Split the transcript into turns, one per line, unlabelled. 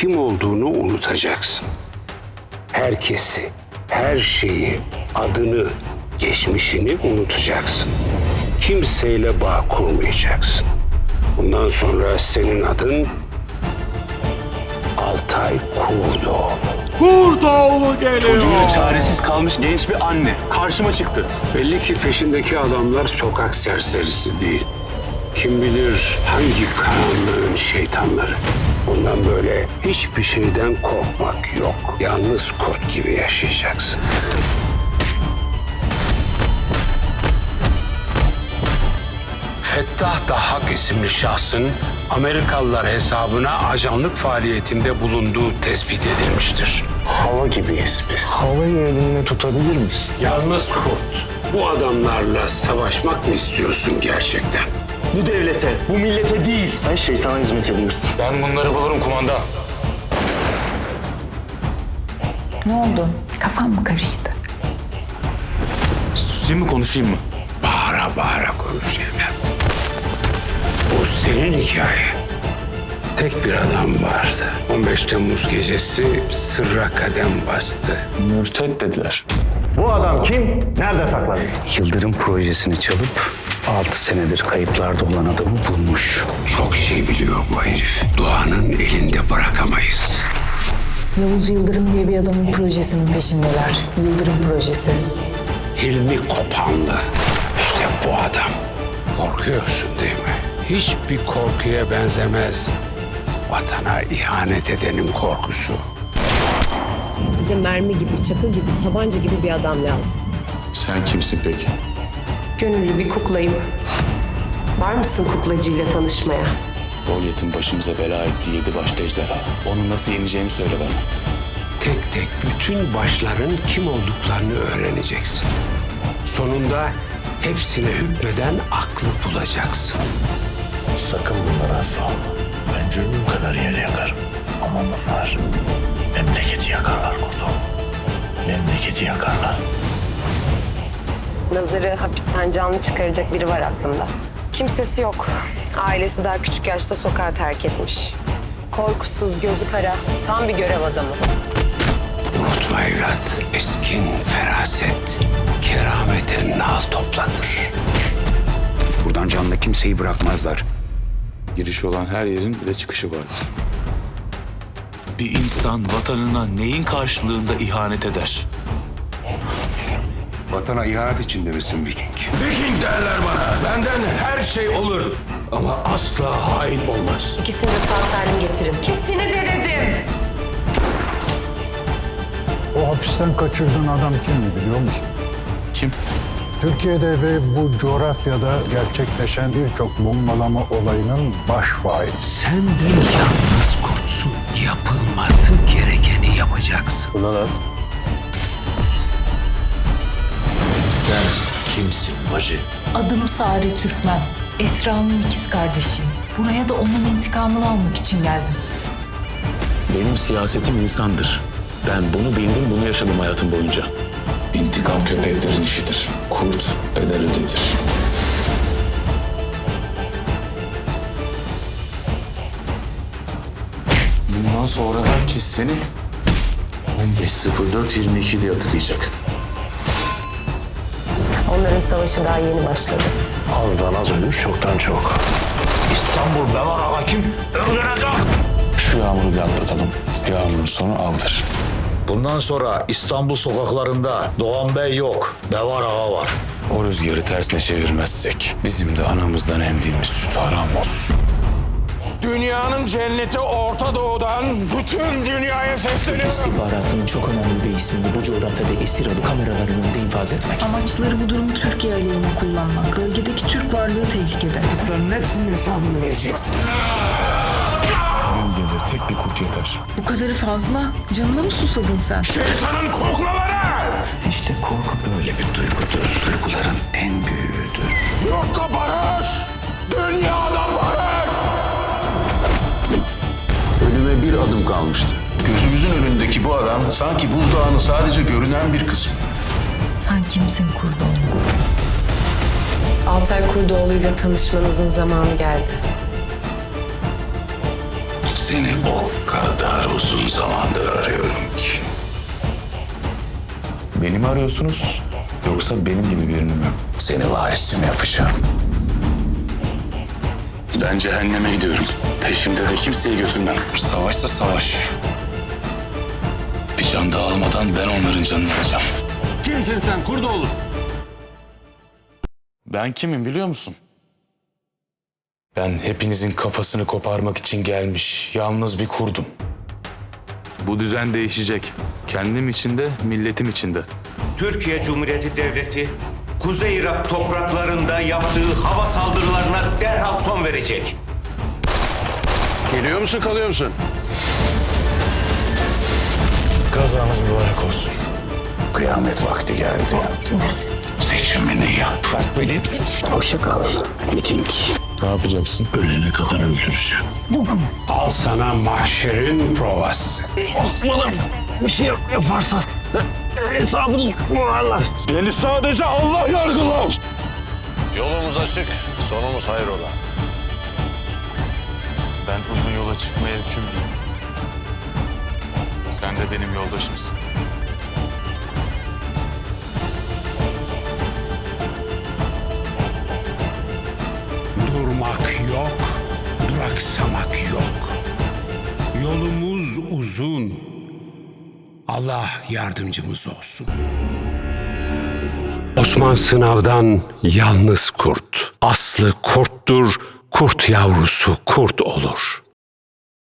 kim olduğunu unutacaksın. Herkesi, her şeyi, adını, geçmişini unutacaksın. Kimseyle bağ kurmayacaksın. Bundan sonra senin adın Altay Kurdoğlu.
Kurdoğlu geliyor.
Çocuğuyla çaresiz kalmış genç bir anne karşıma çıktı.
Belli ki peşindeki adamlar sokak serserisi değil. Kim bilir hangi karanlığın şeytanları. Bundan böyle hiçbir şeyden korkmak yok. Yalnız kurt gibi yaşayacaksın. Fettah Dahak isimli şahsın Amerikalılar hesabına ajanlık faaliyetinde bulunduğu tespit edilmiştir.
Hava gibiyiz biz. Havayı elinde tutabilir misin?
Yalnız kurt, bu adamlarla savaşmak mı istiyorsun gerçekten?
Bu devlete, bu millete değil. Sen şeytana hizmet ediyorsun.
Ben bunları bulurum kumandan.
Ne oldu? Kafan mı karıştı?
Susayım mı konuşayım mı?
Bağıra bağıra konuş evlat. Bu senin hikayen. Tek bir adam vardı. 15 Temmuz gecesi sırra kadem bastı.
Mürtet dediler.
Bu adam kim? Nerede saklanıyor?
Yıldırım projesini çalıp 6 senedir kayıplarda olan adamı bulmuş.
Çok şey biliyor bu herif. Doğanın elinde bırakamayız.
Yavuz Yıldırım diye bir adamın projesinin peşindeler. Yıldırım projesi.
Hilmi Kopanlı. İşte bu adam. Korkuyorsun değil mi? Hiçbir korkuya benzemez. Vatana ihanet edenin korkusu.
Bize mermi gibi, çakı gibi, tabanca gibi bir adam lazım.
Sen kimsin peki?
Gönüllü bir kuklayım. Var mısın kuklacıyla tanışmaya?
Golyet'in başımıza bela ettiği yedi başlı ejderha. Onu nasıl yeneceğimi söyle bana.
Tek tek bütün başların kim olduklarını öğreneceksin. Sonunda hepsine hükmeden aklı bulacaksın.
Sakın bunlara sal. Ben cürmüm kadar yer yakarım. Ama bunlar memleketi yakarlar Kurdoğlu. Memleketi yakarlar.
Nazır'ı hapisten canlı çıkaracak biri var aklımda. Kimsesi yok. Ailesi daha küçük yaşta sokağı terk etmiş. Korkusuz, gözü kara, tam bir görev adamı.
Unutma evlat, eskin feraset, keramete nal toplatır.
Buradan canlı kimseyi bırakmazlar.
Giriş olan her yerin bir de çıkışı vardır. Bir insan vatanına neyin karşılığında ihanet eder?
Vatana ihanet içinde misin Viking?
Viking derler bana. Benden her şey olur. Ama asla hain olmaz.
İkisini de sağ salim getirin. İkisini de dedim.
O hapisten kaçırdığın adam kimdi biliyor musun?
Kim?
Türkiye'de ve bu coğrafyada gerçekleşen birçok bombalama olayının baş faili.
Sen de yalnız kurtsun. Yapılması gerekeni yapacaksın.
Sen kimsin bacı?
Adım Sare Türkmen. Esra'nın ikiz kardeşiyim. Buraya da onun intikamını almak için geldim.
Benim siyasetim insandır. Ben bunu bildim, bunu yaşadım hayatım boyunca. İntikam köpeklerin işidir. Kurt bedel ödetir. Bundan sonra herkes seni 15.04.22 diye hatırlayacak.
Onların savaşı daha yeni başladı.
Azdan az ölmüş, çoktan çok. İstanbul Bevar Ağa kim? Öldürecek!
Şu yağmuru bir atlatalım. Yağmurun sonu avdır.
Bundan sonra İstanbul sokaklarında Doğan Bey yok. Bevar Ağa var.
O rüzgarı tersine çevirmezsek bizim de anamızdan emdiğimiz süt haram olsun.
Dünyanın cenneti Orta Doğu'dan bütün dünyaya sesleniyorum.
İstihbaratının çok önemli bir ismini bu coğrafyada esir alıp kameraların önünde infaz etmek.
Amaçları bu durumu Türkiye aleyhine kullanmak. Bölgedeki Türk varlığı tehlikede.
Gün gelir tek bir kurt yeter.
Bu kadarı fazla. Canına mı susadın sen?
Şeytanın kuklaları!
İşte korku böyle bir duygudur. Duyguların en
kalmıştı. Gözümüzün önündeki bu adam sanki buzdağının sadece görünen bir kısmı.
Sen kimsin Kurdoğlu?
Altay Kurdoğlu ile tanışmanızın zamanı geldi.
Seni o kadar uzun zamandır arıyorum ki. Beni mi arıyorsunuz? Yoksa benim gibi birini mi? Seni varisim yapacağım. Ben cehenneme gidiyorum. Peşimde de kimseyi götürmem. Savaşsa savaş. Bir can daha almadan ben onların canını alacağım.
Kimsin sen Kurdoğlu?
Ben kimim biliyor musun? Ben hepinizin kafasını koparmak için gelmiş yalnız bir kurdum.
Bu düzen değişecek. Kendim için de, milletim için de.
Türkiye Cumhuriyeti Devleti Kuzey Irak topraklarında yaptığı hava saldırılarına derhal son verecek.
Geliyor musun kalıyor musun?
Kazamız mübarek olsun. Kıyamet vakti geldi. Seçimini yap. Benim.
Hoşça kal. Viking.
Ne yapacaksın?
Ölene kadar öldüreceğim.
Al sana mahşerin provası.
Beni sadece Allah yargılar.
Yolumuz açık, sonumuz hayrola.
Ben uzun yola çıkmaya hükümlüyüm. Sen de benim yoldaşımsın.
Durmak yok, duraksamak yok. Yolumuz uzun. Allah yardımcımız olsun. Osman Sınav'dan yalnız kurt. Aslı kurttur, kurt yavrusu kurt olur.